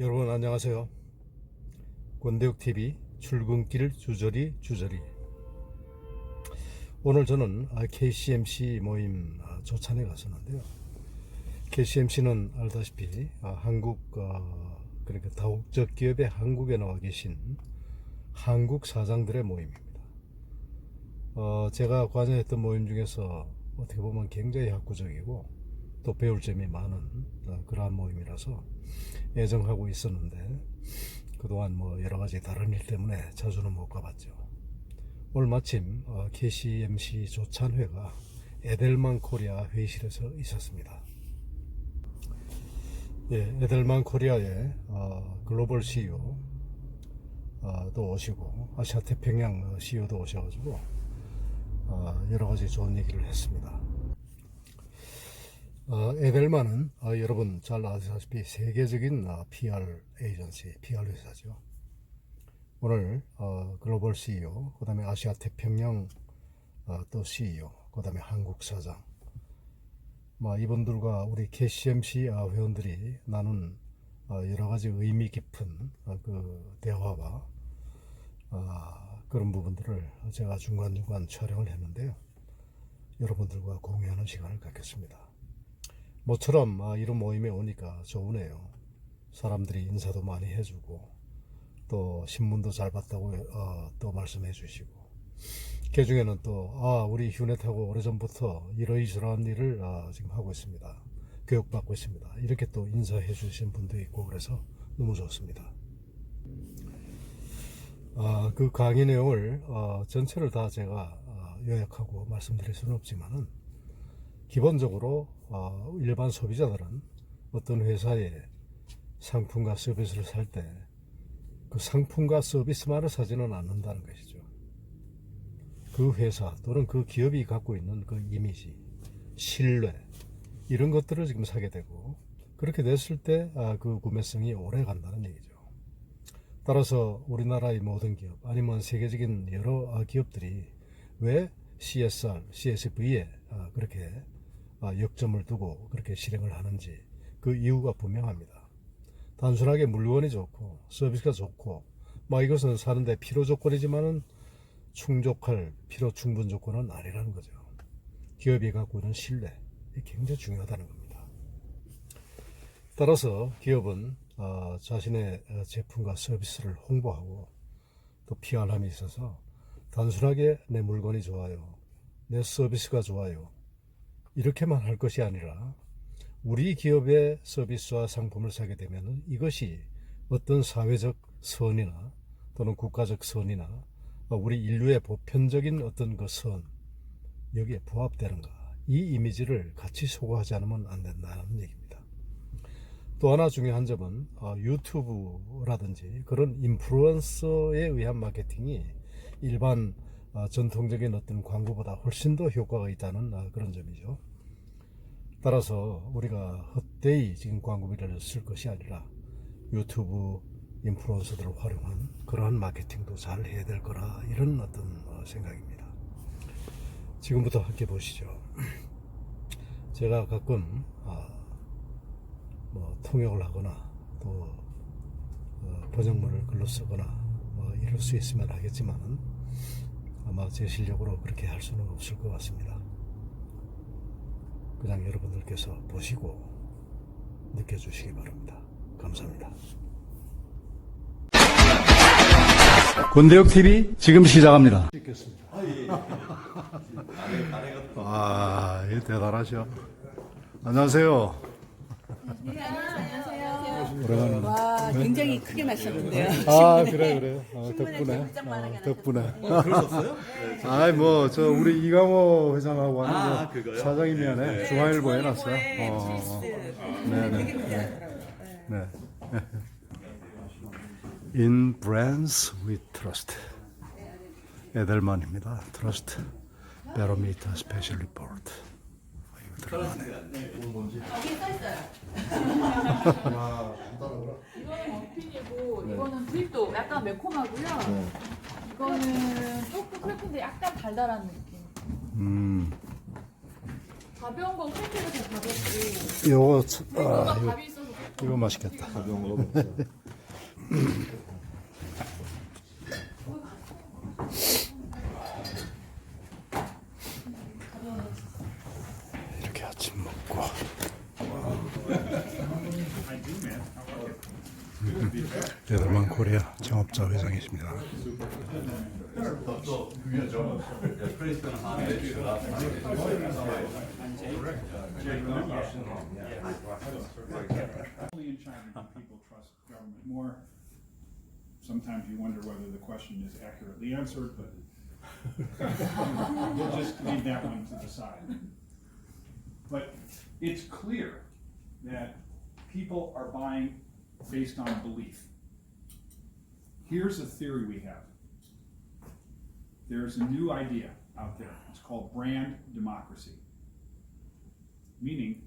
여러분 안녕하세요. 권대욱 TV 출근길 주저리 주저리. 오늘 저는 아, KCMC 모임 아, 조찬에 갔었는데요. KCMC는 알다시피 아, 한국 어, 그러니까 다국적 기업의 한국에 나와 계신 한국 사장들의 모임입니다. 어, 제가 관여했던 모임 중에서 어떻게 보면 굉장히 학구적이고 또 배울 점이 많은 어, 그러한 모임이라서 애정하고 있었는데 그동안 뭐 여러 가지 다른 일 때문에 자주는 못 가봤죠. 오늘 마침 어, KCMC 조찬회가 에델만 코리아 회의실에서 있었습니다. 예, 에델만 코리아의 어, 글로벌 CEO 어, 도 오시고 아시아 태평양 CEO도 오셔가지고 어, 여러 가지 좋은 얘기를 했습니다. 어, 에델만은 어, 여러분 잘 아시다시피 세계적인 어, PR 에이전시, PR 회사죠. 오늘 어, 글로벌 CEO, 그 다음에 아시아 태평양 어, 또 CEO, 그 다음에 한국 사장. 뭐 이분들과 우리 KCMC 아, 회원들이 나눈 어, 여러 가지 의미 깊은 어, 그 대화와 아, 그런 부분들을 제가 중간중간 촬영을 했는데요. 여러분들과 공유하는 시간을 갖겠습니다. 모처럼 아, 이런 모임에 오니까 좋으네요. 사람들이 인사도 많이 해주고 또 신문도 잘 봤다고 어, 또 말씀해 주시고 그 중에는 또 아, 우리 휴넷하고 오래전부터 이러이러한 일을 아, 지금 하고 있습니다. 교육받고 있습니다. 이렇게 또 인사해 주신 분도 있고 그래서 너무 좋습니다. 아, 그 강의 내용을 어, 전체를 다 제가 어, 요약하고 말씀드릴 수는 없지만은 기본적으로 어, 일반 소비자들은 어떤 회사의 상품과 서비스를 살 때 그 상품과 서비스만을 사지는 않는다는 것이죠. 그 회사 또는 그 기업이 갖고 있는 그 이미지, 신뢰 이런 것들을 지금 사게 되고 그렇게 됐을 때 그 구매성이 오래 간다는 얘기죠. 따라서 우리나라의 모든 기업 아니면 세계적인 여러 아, 기업들이 왜 CSR, CSV에 아, 그렇게 아, 역점을 두고 그렇게 실행을 하는지 그 이유가 분명합니다. 단순하게 물건이 좋고 서비스가 좋고 막 이것은 사는데 필요 조건이지만은 충족할 필요 충분 조건은 아니라는 거죠. 기업이 갖고 있는 신뢰 이 굉장히 중요하다는 겁니다. 따라서 기업은 어, 자신의 어, 제품과 서비스를 홍보하고 또 PR함에 있어서 단순하게 내 물건이 좋아요, 내 서비스가 좋아요 이렇게만 할 것이 아니라 우리 기업의 서비스와 상품을 사게 되면 이것이 어떤 사회적 선이나 또는 국가적 선이나 우리 인류의 보편적인 어떤 그 선, 여기에 부합되는가. 이 이미지를 같이 소구하지 않으면 안 된다는 얘기입니다. 또 하나 중요한 점은 어, 유튜브라든지 그런 인플루언서에 의한 마케팅이 일반 어, 전통적인 어떤 광고보다 훨씬 더 효과가 있다는 어, 그런 점이죠. 따라서 우리가 헛되이 지금 광고비를 쓸 것이 아니라 유튜브 인플루언서들을 활용한 그러한 마케팅도 잘 해야 될 거라 이런 어떤 어, 생각입니다. 지금부터 함께 보시죠. 제가 가끔 아, 뭐 통역을 하거나 또 어, 번역문을 글로 쓰거나 뭐 이럴 수 있으면 하겠지만 아마 제 실력으로 그렇게 할 수는 없을 것 같습니다. 그냥 여러분들께서 보시고 느껴주시기 바랍니다. 감사합니다. 권대혁 TV 지금 시작합니다. 찍겠습니다. 아, 이 대단하죠. 안녕하세요. 오랜만에. 와, 굉장히 크게 마셨는데요. 아, 그래, 그래. 어, 덕분에. 어, 덕분에. 그러셨어요? 아이, 뭐, 저, 우리 이강호 회장하고 하는 아, 그 그거요? 사장이면에 중앙일보 해놨어요. 어, 어. 네네. 네. 네. In brands we trust. 에델만입니다. Trust. Barometer Special Report. 아, 이거 들어가네. 이거는 머핀이고 이거는 브릭도 약간 매콤하고요. 이거는 조금 크래프인데 약간 달달한 느낌. 음, 가벼운 건 크래프가 더 가볍고 요거, 참- 아, 이거 밥이 있어서 이거 맛있겠다. 가벼운 거 먹자. 네덜만 코리아 창업자 회장이십니다. Only in China do people trust government more. Sometimes you wonder whether the question is accurately answered, but we'll just leave that one to the side. But it's clear that people are buying based on belief. Here's a theory we have. There's a new idea out there. It's called brand democracy. Meaning,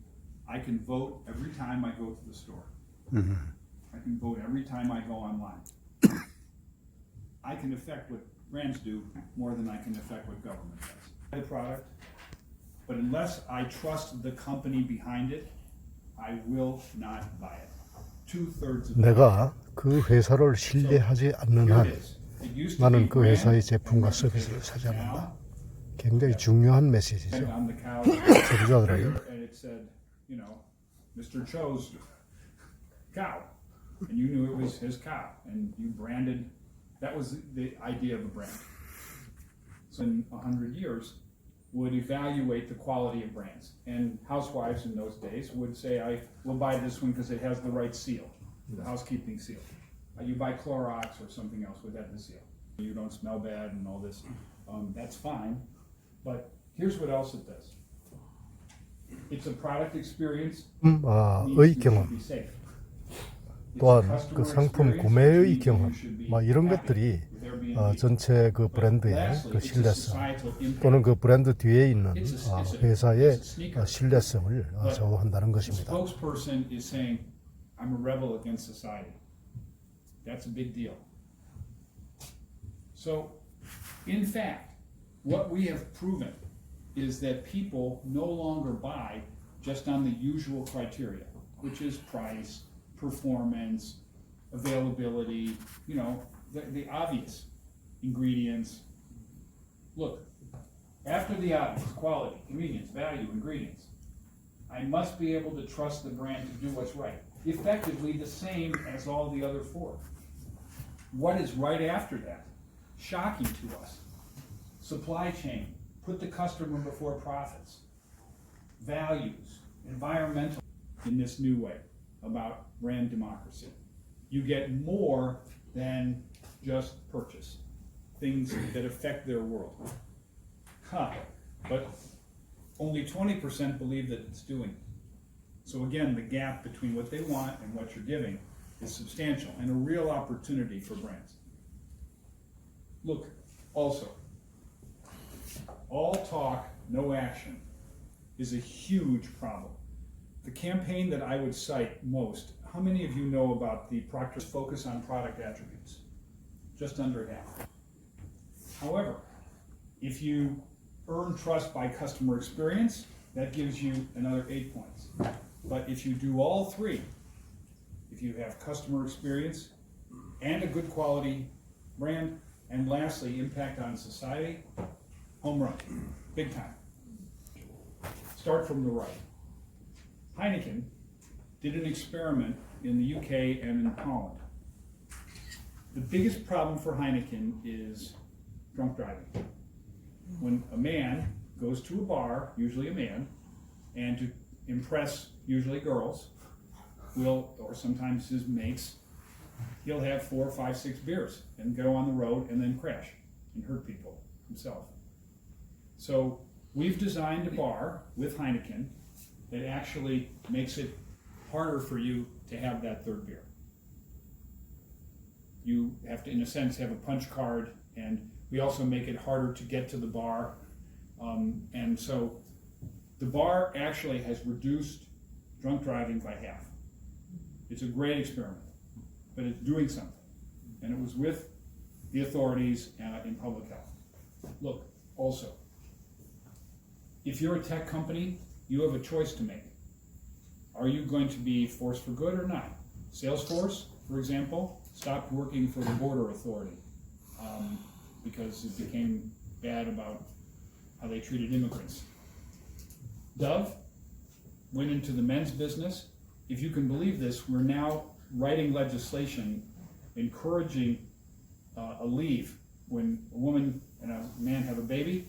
I can vote every time I go to the store. Mm-hmm. I can vote every time I go online. I can affect what brands do more than I can affect what government does. The product, but unless I trust the company behind it, I will not buy it. 내가 그 회사를 신뢰하지 않는 한 나는 그 회사의 제품과 서비스를 사지 않는다. 굉장히 중요한 메시지죠. on the cow. 소비자들에게 and it said, you know, Mr. Cho's cow, and you knew it was his cow, and you branded. That was the idea of a brand. So in a hundred years, would evaluate the quality of brands. And housewives in those days would say, I will buy this one because it has the right seal, the housekeeping seal. Uh, You buy Clorox or something else with that in the seal. You don't smell bad and all this. Um, that's fine. But here's what else it does. It's a product experience. うんああ、ウ means イ safe. 또한 그 상품 구매의 경험 막 이런 것들이. 어, 전체 그 브랜드의 그 신뢰성. 또는 그 브랜드 뒤에 있는 아, a- 회사의. 어, 신뢰성을 어, The 것입니다. Performance, availability, you know, the, the obvious ingredients. Look, after the obvious, quality, convenience, value, ingredients, I must be able to trust the brand to do what's right. Effectively the same as all the other four. What is right after that? Shocking to us. Supply chain, put the customer before profits. Values, environmental, in this new way about brand democracy. You get more than just purchase, things that affect their world. Huh, but only twenty percent believe that it's doing. So again, the gap between what they want and what you're giving is substantial and a real opportunity for brands. Look, also, all talk, no action is a huge problem. The campaign that I would cite most, how many of you know about the Proctor's focus on product attributes? Just under half. However, if you earn trust by customer experience, that gives you another eight points. But if you do all three, if you have customer experience and a good quality brand, and lastly, impact on society, home run, big time. Start from the right. Heineken did an experiment in the UK and in Holland. The biggest problem for Heineken is drunk driving when a man goes to a bar, usually a man, and to impress usually girls, will or sometimes his mates, he'll have four, five, six beers and go on the road and then crash and hurt people himself. So we've designed a bar with Heineken that actually makes it harder for you to have that third beer. You have to, in a sense, have a punch card, and we also make it harder to get to the bar. Um, and so the bar actually has reduced drunk driving by half. It's a great experiment, but it's doing something. And it was with the authorities uh, in public health. Look, also, if you're a tech company, you have a choice to make. are you going to be force for good or not? Salesforce, for example, stopped working for the border authority um, because it became bad about how they treated immigrants. Dove went into the men's business. If you can believe this, we're now writing legislation encouraging uh, a leave when a woman and a man have a baby.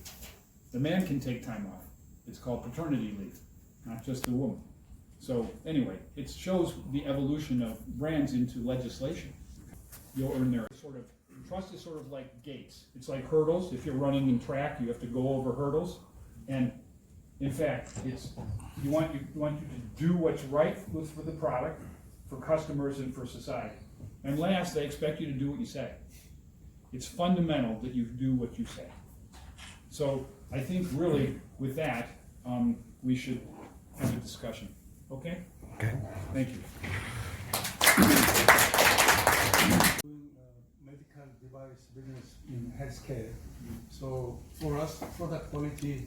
The man can take time off. It's called paternity leave, not just the woman. So anyway, it shows the evolution of brands into legislation. You'll earn their sort of trust is sort of like gates. It's like hurdles. If you're running in track, you have to go over hurdles. And in fact, it's you want you want you to do what's right for the product, for customers, and for society. And last, they expect you to do what you say. It's fundamental that you do what you say. So I think really with that, um, we should have a discussion. Okay? Okay. Thank you. doing uh, medical device business in healthcare. So for us, product quality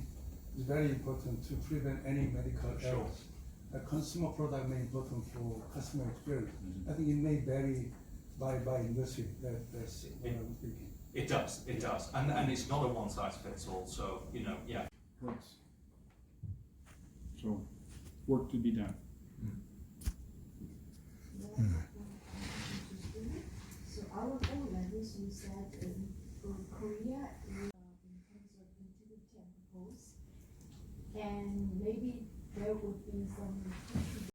is very important to prevent any medical errors. A consumer product may important for customer experience. I think it may vary by, by industry, that, that's what I'm thinking. It does, it does, and and it's not a one size fits all. So you know, yeah, Works. So, work to be done. So our own language, you said in for Korea, uh, in terms of integrity and purpose, and maybe there would be some